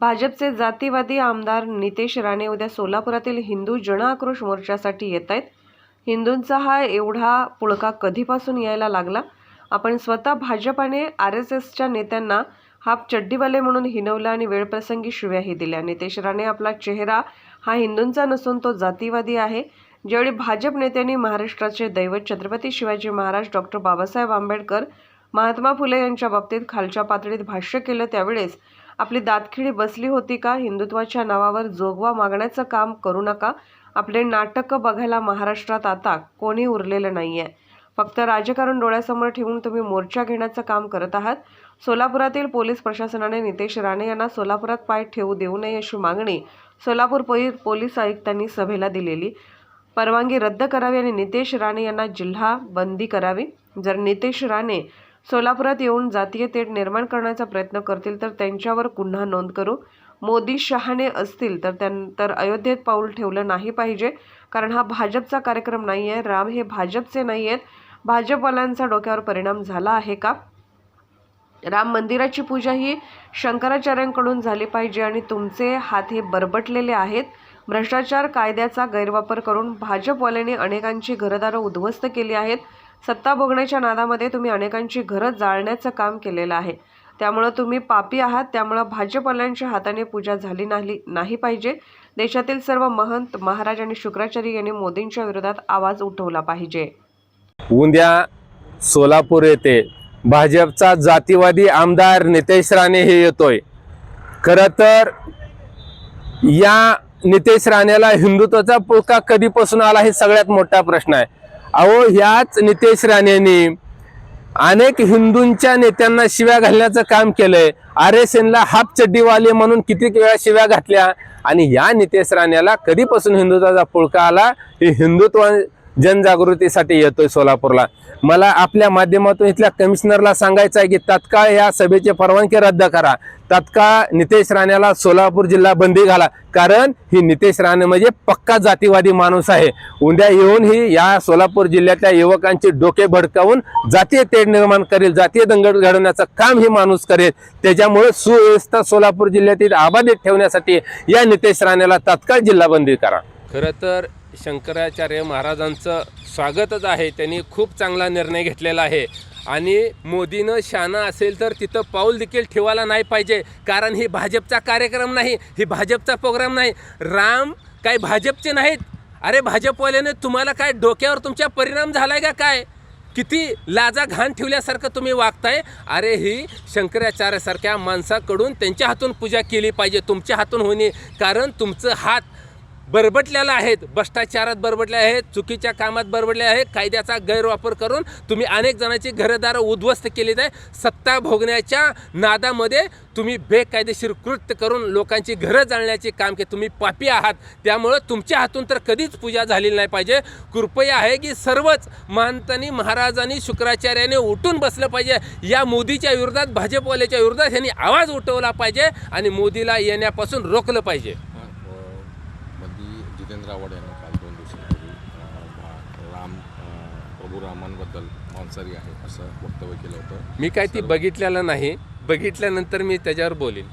भाजपचे जातीवादी आमदार नितेश राणे उद्या सोलापुरातील हिंदू जनआक्रोश मोर्चासाठी येत आहेत. हिंदूंचा हा एवढा पुळका कधीपासून यायला लागला? आपण स्वतः भाजपाने आर एस एसच्या नेत्यांना हाफ चड्डीवाले म्हणून हिनवलं आणि वेळप्रसंगी शिव्याही दिल्या. नितेश राणे आपला चेहरा हा हिंदूंचा नसून तो जातीवादी आहे. ज्यावेळी भाजप नेत्यांनी महाराष्ट्राचे दैवत छत्रपती शिवाजी महाराज डॉक्टर बाबासाहेब आंबेडकर महात्मा फुले यांच्या बाबतीत खालच्या पातळीत भाष्य केलं त्यावेळेस आपली दातखिळी बसली होती का? हिंदुत्वाच्या नावावर जोगवा मागण्याचं काम करू नका. आपले नाटकं बघायला महाराष्ट्रात आता कोणी उरलेलं नाही आहे फक्त राजकारण डोळ्यासमोर ठेवून तुम्ही मोर्चा घेण्याचं काम करत आहात. सोलापुरातील पोलीस प्रशासनाने नितेश राणे यांना सोलापुरात पाय ठेवू देऊ नये अशी मागणी सोलापूर पोलीस आयुक्तांनी सभेला दिलेली. परवानगी रद्द करावी आणि नितेश राणे यांना जिल्हा बंदी करावी. जर नितेश राणे सोलापुरात येऊन जातीय तेढ निर्माण करण्याचा प्रयत्न करतील तर त्यांच्यावर गुन्हा नोंद करू. मोदी शहाणे असतील तर त्यानंतर अयोध्येत पाऊल ठेवलं नाही पाहिजे. कारण हा भाजपचा कार्यक्रम नाही आहे राम हे भाजपचे नाही आहेत भाजपवाल्यांचा डोक्यावर परिणाम झाला आहे का? राम मंदिराची पूजा ही शंकराचार्यांकडून झाली पाहिजे आणि तुमचे हात हे बरबटलेले आहेत. भ्रष्टाचार कायद्याचा गैरवापर करून भाजपवाल्यांनी अनेकांची घरदारं उद्ध्वस्त केली आहेत. सत्ता भोगण्याच्या नादामध्ये तुम्ही अनेकांची घरं जाळण्याचं काम केलेलं आहे. त्यामुळं तुम्ही पापी आहात त्यामुळं भाजपवाल्यांच्या हाताने पूजा झाली नाही नाही पाहिजे. देशातील सर्व महंत महाराज आणि शुक्राचार्य यांनी मोदींच्या विरोधात आवाज उठवला पाहिजे. उद्या सोलापूर येथे भाजपचा जातीवादी आमदार नितेश राणे हे येतोय. खर तर या नितेश राणेला हिंदुत्वाचा पुळका कधीपासून आला हे सगळ्यात मोठा प्रश्न आहे. अहो ह्याच नितेश राणेंनी अनेक हिंदूंच्या नेत्यांना शिव्या घालण्याचं काम केलंय. आर एस एनला हाफ चड्डीवाले म्हणून किती वेळा शिव्या घातल्या. आणि या नितेश राणेला कधीपासून हिंदुत्वाचा पुळका आला? हे हिंदुत्व जनजागृतीसाठी येतोय सोलापूरला. मला आपल्या माध्यमातून इथल्या कमिशनरला सांगायचं आहे की तात्काळ या सभेची परवानगी रद्द करा. तात्काळ नितेश राणेला सोलापूर जिल्हा बंदी घाला. कारण ही नितेश राणे म्हणजे पक्का जातीवादी माणूस आहे. उद्या येऊन ही या सोलापूर जिल्ह्यातल्या युवकांचे डोके भडकावून जातीय तेढ निर्माण करेल जातीय दंगल घडवण्याचं काम ही माणूस करेल. त्याच्यामुळे सुव्यवस्था सोलापूर जिल्ह्यातील आबाधित ठेवण्यासाठी या नितेश राणेला तात्काळ जिल्हा बंदी करा. खरं तर शंकराचार्य महाराजांचं स्वागतच आहे. त्यांनी खूप चांगला निर्णय घेतलेला आहे. आणि मोदीनं शाना असेल तर तिथं पाऊल देखील ठेवायला नाही पाहिजे. कारण ही भाजपचा कार्यक्रम नाही ही भाजपचा प्रोग्राम नाही. राम काही भाजपचे नाहीत? अरे भाजपवाल्याने तुम्हाला काय डोक्यावर तुमच्या परिणाम झालाय का काय? किती लाजा घाण ठेवल्यासारखं तुम्ही वागताय. अरे ही शंकराचार्यासारख्या माणसाकडून त्यांच्या हातून पूजा केली पाहिजे तुमच्या हातून होणे. कारण तुमचं हात बरबटलेला आहेत. भ्रष्टाचारात बरबटले आहेत चुकीच्या कामात बरबटले आहेत कायद्याचा गैरवापर करून तुम्ही अनेक जणांची घरदारं उद्ध्वस्त केलीत आहे. सत्ता भोगण्याच्या नादामध्ये तुम्ही बेकायदेशीर कृत्य करून लोकांची घरं जाळण्याचे काम के तुम्ही पापी आहात. त्यामुळं तुमच्या हातून तर कधीच पूजा झालेली नाही पाहिजे. कृपया आहे की सर्वच महंतांनी महाराजांनी शुक्राचार्याने उठून बसलं पाहिजे. या मोदीच्या विरोधात भाजपवाल्याच्या विरोधात यांनी आवाज उठवला पाहिजे आणि मोदीला येण्यापासून रोखलं पाहिजे. मध्ये जितेंद्र आव्हाड यांनी काल दोन दिवसांपूर्वी राम अ, प्रभू रामांबद्दल मांसाहारी आहे असं वक्तव्य केलं होतं. मी काय ती बघितलेलं नाही. बघितल्यानंतर मी त्याच्यावर बोलीन.